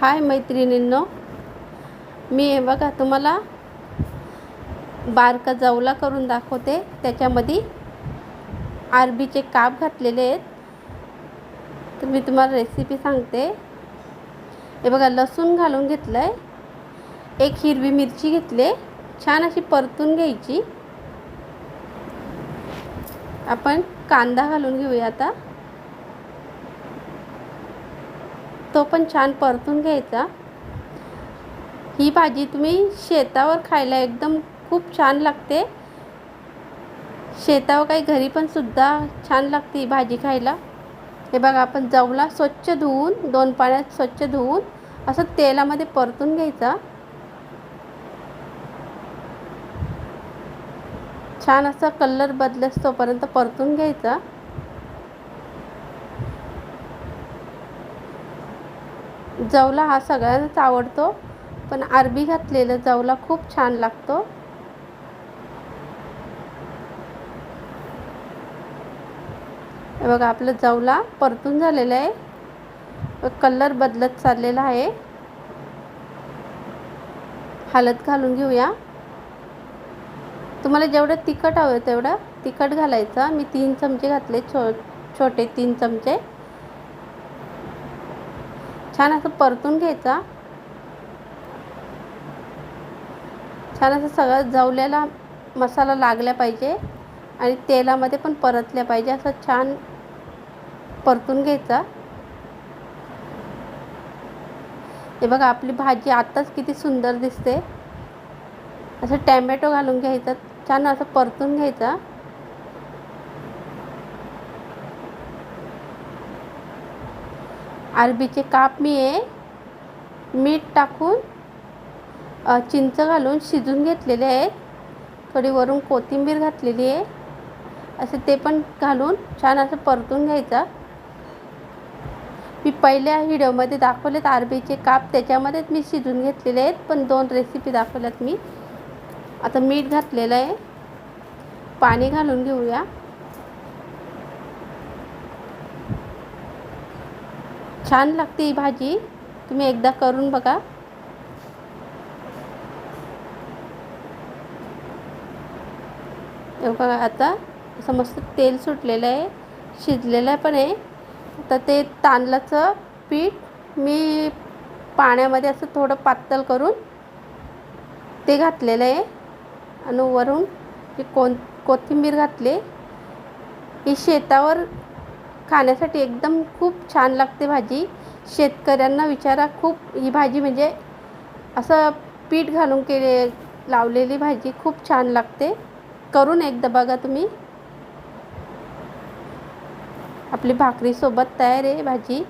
हाय मैत्रिणींनो. मी हे बघा तुम्हाला बारका जवला करून दाखवते. त्याच्यामध्ये आरबीचे काप घातलेले आहेत. तर मी तुम्हाला रेसिपी सांगते. हे बघा लसूण घालून घेतलं आहे एक हिरवी मिरची घेतली. छान अशी परतून घ्यायची. आपण कांदा घालून घेऊया आता. तो पण छान परतून घ्यायचा. ही भाजी तुम्ही शेतावर खायला एकदम खूप छान लागते. शेतावर काही घरी पण सुद्धा छान लागते ही भाजी खायला. हे बघा आपण जवला स्वच्छ धुवून दोन पाण्यात स्वच्छ धुवून असं तेलामध्ये परतून घ्यायचा. छान असा कलर बदलस तोपर्यंत परतून घ्यायचा. जवला हा सगळ्यांनाच आवडतो पण अरबी घातलेलं जवला खूप छान लागतो. हे बघा आपलं जवला परतून झालेलं आहे. कलर बदलत चाललेला आहे. हालत घालून घेऊया. तुम्हाला जेवढं तिखट हवं तेवढं तिखट घालायचं. मी तीन चमचे घातले छो छोटे तीन चमचे. छान असं परतून घ्यायचा. छान असं सगळं जवलेला मसाला लागला पाहिजे आणि तेलामध्ये पण परतल्या पाहिजे असं छान परतून घ्यायचा. हे बघा आपली भाजी आत्ताच किती सुंदर दिसते. असं टॅमॅटो घालून घ्यायचा छान असं परतून घ्यायचा. अरबीचे काप मी आहे मीठ टाकून चिंच घालून शिजून घेतलेले आहेत. थोडी वरून कोथिंबीर घातलेली आहे. असं ते पण घालून छान असं परतून घ्यायचं. मी पहिल्या व्हिडिओमध्ये दाखवलेत अरबीचे काप. त्याच्यामध्येच मी शिजून घेतलेले आहेत पण दोन रेसिपी दाखवल्यात मी. आता मीठ घातलेलं आहे. पाणी घालून घेऊया. छान लागते ही भाजी. तुम्ही एकदा करून बघा. बघा आता असं मस्त तेल सुटलेलं आहे शिजलेलं पण आहे. आता ते तांदळाचं पीठ मी पाण्यामध्ये असं थोडं पातळ करून ते घातलेलं आहे. आणि वरून ही कोण कोथिंबीर घातली. ही शेतावर खाण्यासाठी एकदम खूप छान लागते भाजी. शेतकऱ्यांना विचारा खूप ही भाजी म्हणजे असं पीठ घालून केले लावलेली भाजी खूप छान लागते. करून एकदा बघा तुम्ही. आपली भाकरीसोबत तयार आहे भाजी.